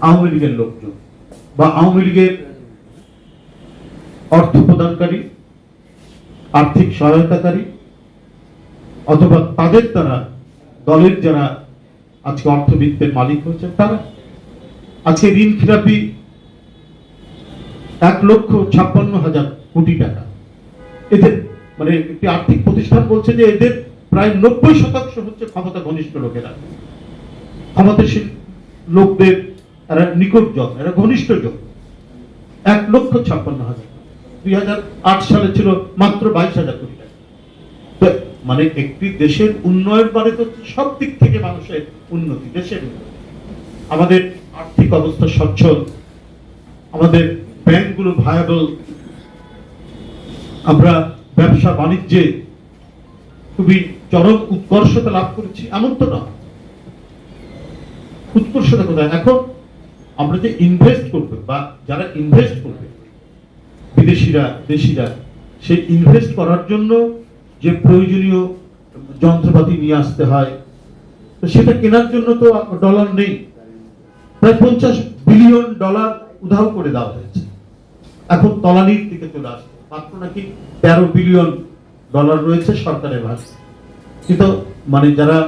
আওয়ামী লীগের লোকজন বা আওয়ামী লীগের অর্থ প্রদানকারী, আর্থিক সহায়তাকারী, অথবা তাদের দ্বারা দলের যারা আজকে অর্থবিত্তের মালিক হয়েছে তারা আজকে ঋণ খেলাপি এক লক্ষ ছাপ্পান্ন হাজার কোটি টাকা। এদের মানে একটি আর্থিক প্রতিষ্ঠান বলছে যে এদের প্রায় নব্বই শতাংশ হচ্ছে ক্ষমতা ঘনিষ্ঠ লোকেরা। ক্ষমতাশীল লোকদের এরা নিকট জন এরা ঘনিষ্ঠ জন এক লক্ষ ছাপ্পান্ন হাজার। দুই হাজার আট সালে ছিল মাত্র বাইশ হাজার কোটি টাকা। মানে একটি দেশের উন্নয়ন মানে তো সব দিক থেকে মানুষের উন্নতি, দেশের আমাদের আর্থিক অবস্থা সচ্ছল, আমাদের ব্যাংকগুলো ভায়াবল, আমরা ব্যবসা বাণিজ্যে খুবই চরম উৎকর্ষতা লাভ করেছি, এমন তো না। উৎকর্ষতা কোথায়? এখন আমরা যে ইনভেস্ট করবে বা যারা ইনভেস্ট করবে, বিদেশিরা, দেশিরা, সেই ইনভেস্ট করার জন্য যে প্রয়োজনীয় যন্ত্রপাতি নিয়ে আসতে হয়, তো সেটা কেনার জন্য তো ডলার নেই। প্রায় পঞ্চাশ বিলিয়ন ডলার উধাও করে দেওয়া হয়েছে। এখন তলানির দিকে চলে আসছে। মাত্র নাকি তেরো বিলিয়ন ডলার রয়েছে সরকারের ভাষা কিন্তু মানে যারা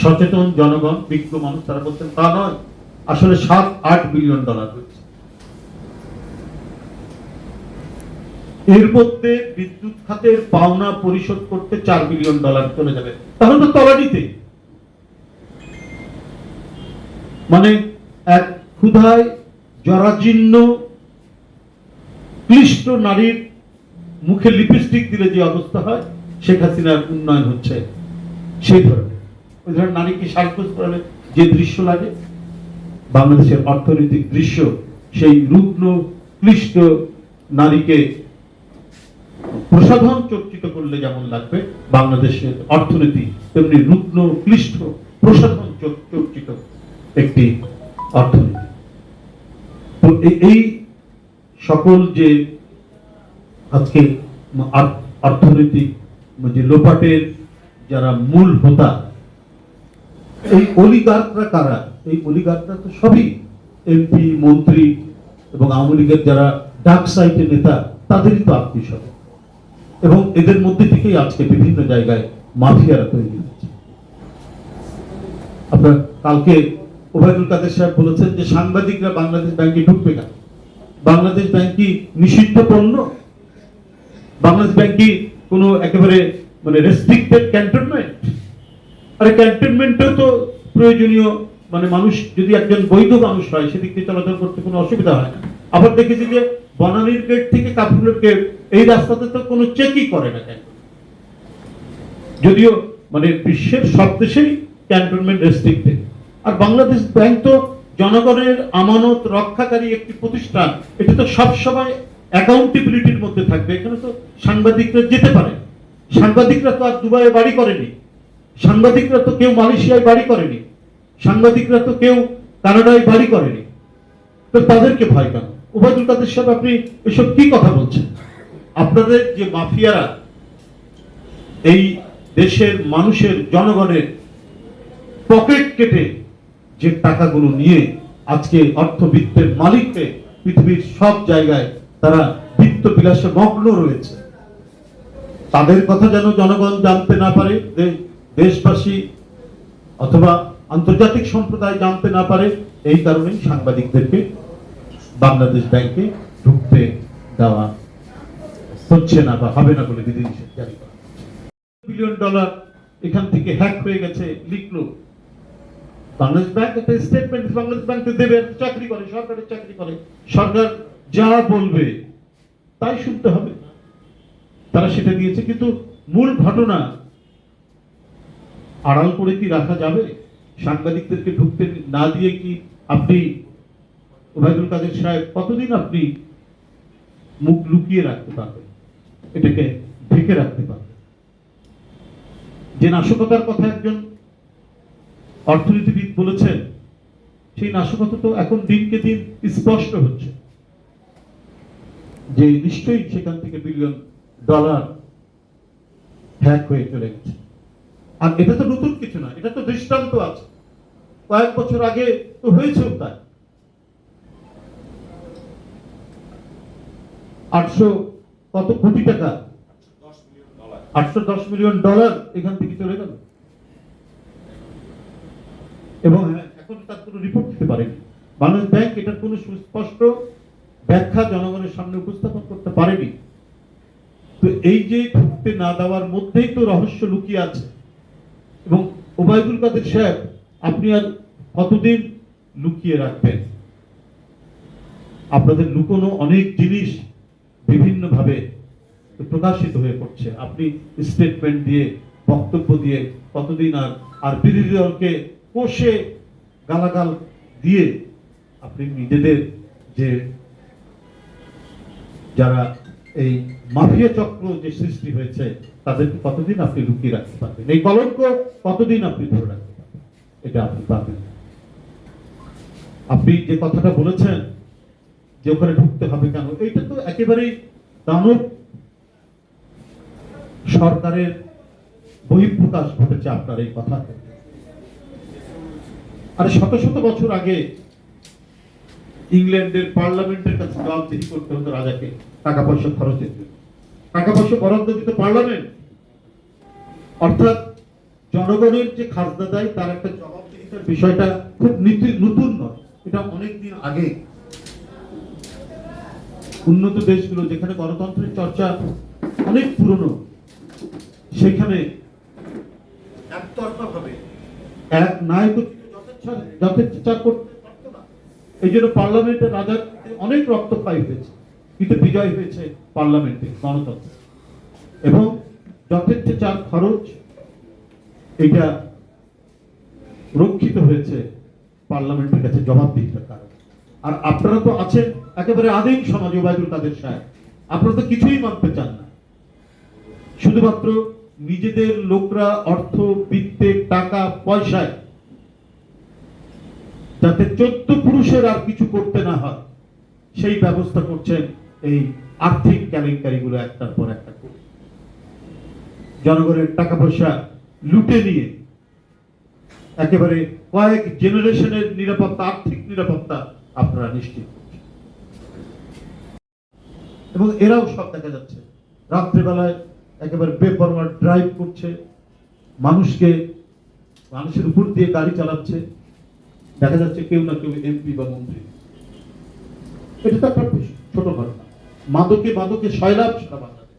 সচেতন জনগণ, বিজ্ঞ মানুষ, তারা বলছেন তা নয়। আসলে সাত, আট বিলিয়ন ডলার রয়েছে এর মধ্যে বিদ্যুৎ খাতের পাওনা পরিশোধ করতে চার বিলিয়ন ডলার চলে যাবে। তাহলে তো তলানিতে। মানে এক ক্ষুধায় জরাজীর্ণ, ক্লিষ্ট নারীর মুখে লিপস্টিক দিলে যে অবস্থা হয়, শেখ হাসিনার উন্নয়ন হচ্ছে সেই ধরনের। ওই ধরনের নারীকে সাজগোজ করালে যে দৃশ্য লাগে বাংলাদেশের অর্থনৈতিক দৃশ্য সেই রুগ্ন, ক্লিষ্ট নারীকে প্রসাধন চর্চিত করলে যেমন লাগবে, বাংলাদেশের অর্থনীতি তেমনি রুগ্ন, ক্লিষ্ট প্রসাধন চর্চিত একটি অর্থনীতি। তো এই সকল যে আজকে অর্থনৈতিক যে লোপাটের যারা মূল হোতা, এই অলিগার্করা কারা? এই অলিগার্করা তো সবই এমপি মন্ত্রী এবং আওয়ামী লীগের যারা ডাক সাইটের নেতা, তাদেরই তো আত্মীয় এবং এদের মধ্যে থেকেই আজকে বিভিন্ন জায়গায় মাফিয়ারা তৈরি হচ্ছে। আপনার কালকে ওবায়দুল কাদের সাহেব বলেছেন যে সাংবাদিকরা বাংলাদেশ ব্যাংকে ঢুকবে না। বাংলাদেশ ব্যাংক কি নিষিদ্ধ পণ্য? বাংলাদেশ ব্যাংক কি কোনো একেবারে মানে রেস্ট্রিক্টেড ক্যান্টনমেন্ট আরে ক্যান্টনমেন্টেও তো প্রয়োজনীয় মানে মানুষ যদি একজন বৈধ মানুষ হয় সেদিক দিয়ে চলাচল করতে কোনো অসুবিধা হয় না। আবার দেখেছি যে বনানীর গেট থেকে কাপুরের গেট এই রাস্তাতে তো কোনো চেকই করে না কেন? যদিও মানে বিশ্বের সব দেশেই ক্যান্টনমেন্ট রেস্ট্রিক্টেড আর বাংলাদেশ ব্যাংক তো জনগণের আমানত রক্ষাকারী একটি প্রতিষ্ঠান, এটা তো সব সময় অ্যাকাউন্টেবিলিটির মধ্যে থাকবে। এখানে তো সাংবাদিকরা যেতে পারে। সাংবাদিকরা তো আর দুবাইয়ে বাড়ি করেনি। সাংবাদিকরা তো কেউ মালয়েশিয়ায় বাড়ি করেনি। সাংবাদিকরা তো কেউ কানাডায় বাড়ি করেনি। তো তাদেরকে ভয় কেন? উবায়দুল কাদের সাহেব, আপনি এসব কি কথা বলছেন? আপনাদের যে মাফিয়ারা এই দেশের মানুষের জনগণের পকেট কেটে যে টাকাগুলো নিয়ে আজকে অর্থবিত্তের মালিককে পৃথিবীর সব জায়গায় তারা বিত্ত বিলাসে মগ্ন রয়েছে, তাদের কথা যেন জনগণ জানতে না পারে দেশবাসী অথবা আন্তর্জাতিক সম্প্রদায় জানতে না পারে, এই কারণেই সাংবাদিকদেরকে বাংলাদেশ ব্যাংকে ঢুকতে দেওয়া হচ্ছে না বা হবে না বলে বিধিনিষেধ জারি বিলিয়ন ডলার এখান থেকে হ্যাক হয়ে গেছে, লিখলো। বাংলাদেশ ব্যাংক একটা স্টেটমেন্ট বাংলাদেশ ব্যাংকে দেবে, চাকরি করে, সরকারের চাকরি করে। সরকার যা বলবে, তাই শুনতে হবে। তারা সেটা দিয়েছে, কিন্তু মূল ঘটনা আড়াল করে কি রাখা যাবে? সাংবাদিকদেরকে ঢুকতে না দিয়ে কি আপনি ওবায়দুল কাদের সাহেব কতদিন আপনি মুখ লুকিয়ে রাখতে পারবেন? এটাকে ঢেকে রাখতে পারবেন। যে নাশকতার কথা একজন অর্থনীতিবিদ বলেছেন, সেই নাশকতা তো এখন দিনকে দিন স্পষ্ট হচ্ছে। যে নিশ্চয়ই সেখান থেকে বিলিয়ন ডলার হ্যাক হয়ে চলে গেছে। আর এটা তো নতুন কিছু না এটা তো দৃষ্টান্ত আছে। কয়েক বছর আগে তো হয়েছেও তাই। আটশো কত কোটি টাকা? আটশো দশ মিলিয়ন ডলার এখান থেকে চলে গেল। এবং হ্যাঁ, এখন তার কোনো রিপোর্ট দিতে পারেনি। বাংলাদেশ ব্যাংক এটার কোনো সুস্পষ্ট ব্যাখ্যা জনগণের সামনে উপস্থাপন করতে পারেনি। তো এই যে ঢুকতে না দেওয়ার মধ্যেই তো রহস্য লুকিয়ে আছে। এবং ওবায়দুল কাদের সাহেব, আপনি আর কতদিন লুকিয়ে রাখবেন? আপনাদের লুকোনো অনেক জিনিস বিভিন্নভাবে প্রকাশিত হয়ে পড়ছে। আপনি স্টেটমেন্ট দিয়ে, বক্তব্য দিয়ে কতদিন আর আর বিরোধী দলকে কষে গালাগাল দিয়ে আপনি নিজেদের যে, যারা এই মাফিয়া চক্র যে সৃষ্টি হয়েছে তাদেরকে কতদিন আপনি লুকিয়ে রাখতে পারবেন? এই কলঙ্ক কতদিন আপনি ধরে রাখতে পারবেন? এটা আপনি পারবেন না। আপনি যে কথাটা বলেছেন, যে ওখানে ঢুকতে হবে কেন, এইটা তো একেবারেই দানব সরকারের বহিঃপ্রকাশ ঘটেছে আপনার এই কথা। আর শত শত বছর আগে ইংল্যান্ডের পার্লামেন্টের কাছে জবাবদিহি করতে হতো রাজাকে, টাকা পয়সা খরচের জন্য। টাকা পয়সা বরাদ্দ দিত পার্লামেন্ট অর্থাৎ জনগণের যে খাজনা দেয়, তার একটা জবাবদিহিতার বিষয়টা খুব নীতি- নতুন নয়। এটা অনেক দিন আগে উন্নত দেশগুলো যেখানে গণতন্ত্রের চর্চা অনেক পুরনো, সেখানে এক নায়ক যথেচ্ছাচার করতে পারতো না। এই জন্য পার্লামেন্টের রাজার অনেক রক্তক্ষয় হয়েছে। কিন্তু বিজয় হয়েছে পার্লামেন্টে গণতন্ত্র। এবং যথেচ্ছাচার খরচ এটা রক্ষিত হয়েছে পার্লামেন্টের কাছে জবাবদিহিতার কারণে। আর আপনারা তো আছেন একেবারে আদিম সমাজ, ওবায়দুল কাদের সাহেব। আপনারা তো কিছুই মানতে চান না। শুধুমাত্র নিজেদের লোকরা অর্থ, বৃত্তে, টাকা, পয়সায় যাতে চোদ্দ পুরুষের আর কিছু করতে না হয়, সেই ব্যবস্থা করছেন এই আর্থিক কেলেঙ্কারিগুলো একটার পর একটা করে। জনগণের টাকা পয়সা লুটে নিয়ে একেবারে কয়েক জেনারেশনের নিরাপত্তা, আর্থিক নিরাপত্তা আপনারা নিশ্চিত এবং এরাও সব দেখা যাচ্ছে। রাত্রেবেলায় একেবারে বেপরোয়া ড্রাইভ করছে। মানুষকে মানুষের উপর দিয়ে গাড়ি চালাচ্ছে। দেখা যাচ্ছে কেউ না কেউ এমপি বা মন্ত্রী। এটা তো একটা ছোট ঘটনা। মাদকে মাদকে সয়লাভ সারা বাংলাদেশ।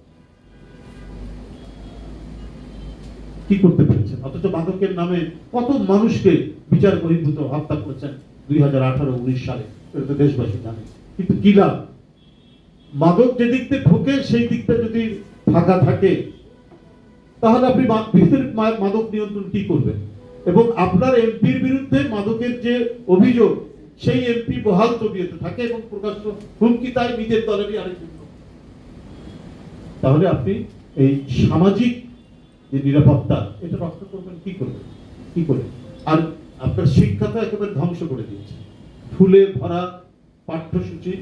কি করতে পেরেছেন? অথচ মাদকের নামে কত মানুষকে বিচার বহির্ভূত হত্যা করেছেন দুই হাজার আঠারো, উনিশ সালে। এটা তো দেশবাসী জানে। কিন্তু কি লাভ? মাদক যে দিক থেকে ঢোকে, সেই দিকটা যদি ফাঁকা থাকে, তাহলে আপনি ভিতরে মাদক নিয়ন্ত্রণ কি করবেন? এবং আপনার এমপির বিরুদ্ধে মাদকের যে অভিযোগ সেই এমপি বহাল তবিয়তে থাকে এবং প্রকাশ্য হুমকি তাই নিজের দলেরই লোক। তাহলে আপনি এই সামাজিক যে নিরাপত্তা এটা রক্ষা করবেন কি করবেন কি করে? আর আপনার শিক্ষা তো একেবারে ধ্বংস করে দিয়েছে। ফুলে ভরা পাঠ্যসূচি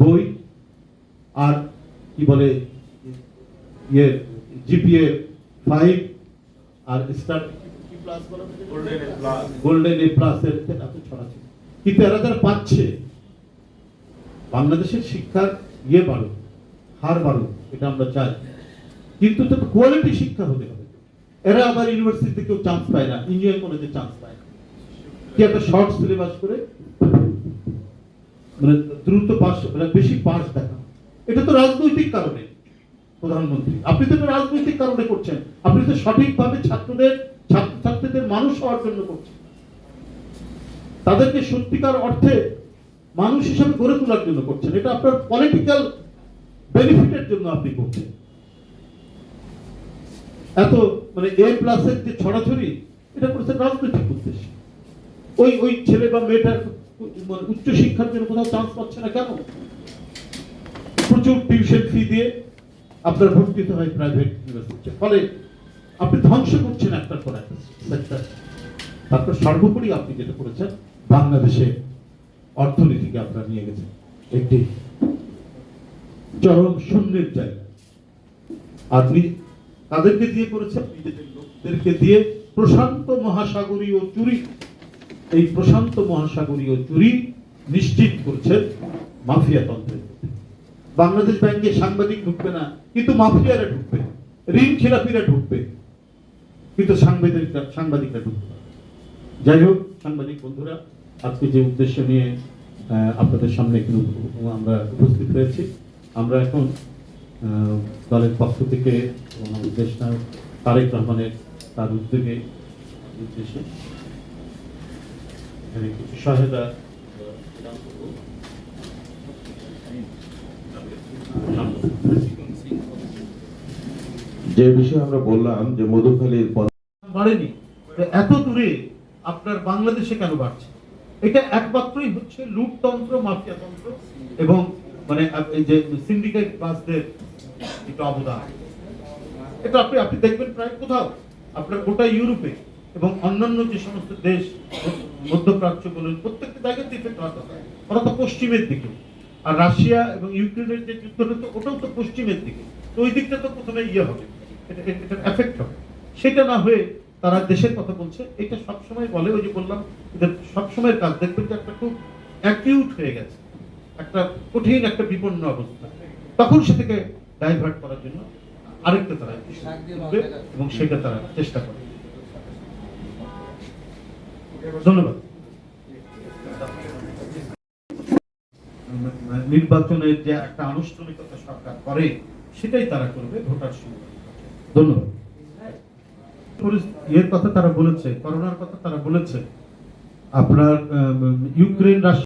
বই আর কি বলে ইয়ে জিপিএ ফাইভ আর স্টার. গোল্ডেন এ প্লাস এর এত ছড়াচ্ছে কিন্তু এরা যারা পাচ্ছে? বাংলাদেশের শিক্ষার ইয়ে বাড়ুক, হার বাড়ুক, এটা আমরা চাই। কিন্তু তো কোয়ালিটি শিক্ষা হতে হবে। এরা আবার ইউনিভার্সিটিতে কেউ চান্স পায় না ইঞ্জিনিয়ারিং কলেজে চান্স পায় না। কি একটা শর্ট সিলেবাস করে মানে দ্রুত পাস মানে বেশি পাস দেখা। এটা তো রাজনৈতিক কারণে, প্রধানমন্ত্রী। আপনি তো রাজনৈতিক কারণে করছেন। আপনি তো সঠিকভাবে ছাত্রদের, ছাত্রছাত্রীদের মানুষ হওয়ার জন্য করছেন। তাদেরকে সত্যিকার অর্থে মানুষ হিসাবে গড়ে তোলার জন্য করছেন। এটা আপনার পলিটিক্যাল বেনিফিটের জন্য আপনি করছেন। এত মানে এ প্লাসের যে ছড়াছড়ি, এটা করেছেন রাজনৈতিক উদ্দেশ্যে। ওই ওই ছেলে বা মেয়েটার মানে উচ্চ শিক্ষার জন্য কোথাও চান্স পাচ্ছে না কেন? প্রচুর টিউশন ফি দিয়ে আপনার ভর্তি হতে হয় প্রাইভেট ইউনিভার্সিটিতে ফলে আপনি ধ্বংস করছেন একটার পর একটা সেক্টর তারপর সর্বোপরি আপনি যেটা করেছেন বাংলাদেশে অর্থনীতিকে আপনারা নিয়ে গেছেন। একটি চরম শূন্যের জায়গা। আর নি- কাদেরকে দিয়ে করেছেন নিজেদের লোকদেরকে দিয়ে প্রশান্ত মহাসাগরীয় চুরি। এই প্রশান্ত মহাসাগরীয় চুরি নিশ্চিত করছেন মাফিয়া তন্ত্রের বাংলাদেশ ব্যাংকে সাংবাদিক ঢুকবে না, কিন্তু মাফিয়ারা ঢুকবে, ঋণ খেলাপিরা ঢুকবে, কিন্তু সাংবাদিকরা সাংবাদিকরা ঢুকবে যাই হোক, সাংবাদিক বন্ধুরা আজকে যে উদ্দেশ্য নিয়ে আহ, আপনাদের সামনে কিন্তু আমরা উপস্থিত হয়েছি আমরা এখন আহ, দলের পক্ষ থেকে নায়ক তারেক রহমানের তার উদ্যোগে উদ্দেশ্যে এখানে কিছু সহায়তা। যে বিষয়ে আমরা বললাম যে মধুখালীর পদ বাড়েনি এত দূরে আপনার বাংলাদেশে কেন বাড়ছে এটা একমাত্রই হচ্ছে লুটতন্ত্র, মাফিয়াতন্ত্র এবং মানে যে সিন্ডিকেট বাসদের একটু অবদান। এটা আপনি আপনি দেখবেন প্রায় কোথাও, আপনার গোটা ইউরোপে এবং অন্যান্য যে সমস্ত দেশ, মধ্যপ্রাচ্য বলুন, প্রত্যেকটা জায়গাতে ইফেক্ট হওয়ার কথা। ওরা তো পশ্চিমের দিকে। আর রাশিয়া এবং ইউক্রেনের যে যুদ্ধটা তো ওটাও তো পশ্চিমের দিকে। তো ওই দিকটা তো প্রথমে ইয়ে হবে, এটা, এটা- এফেক্ট হবে। সেটা না হয়ে তারা দেশের কথা বলছে এটা সবসময় বলে ওই যে বললাম এদের সবসময়ের কাজ দেখবেন যে একটা খুব অ্যাকিউট হয়ে গেছে একটা কঠিন একটা বিপন্ন অবস্থা। তখন সেটাকে ডাইভার্ট করার জন্য আরেকটা তারা এবং সেটা তারা চেষ্টা করে ধন্যবাদ। নির্বাচনের যে একটা আনুষ্ঠানিকতা সরকার করে সেটাই তারা করবে ভোটার সময় ধন্যবাদ। ইয়ের কথা তারা বলেছে করোনার কথা তারা বলেছে। আপনার ইউক্রেন রাশিয়া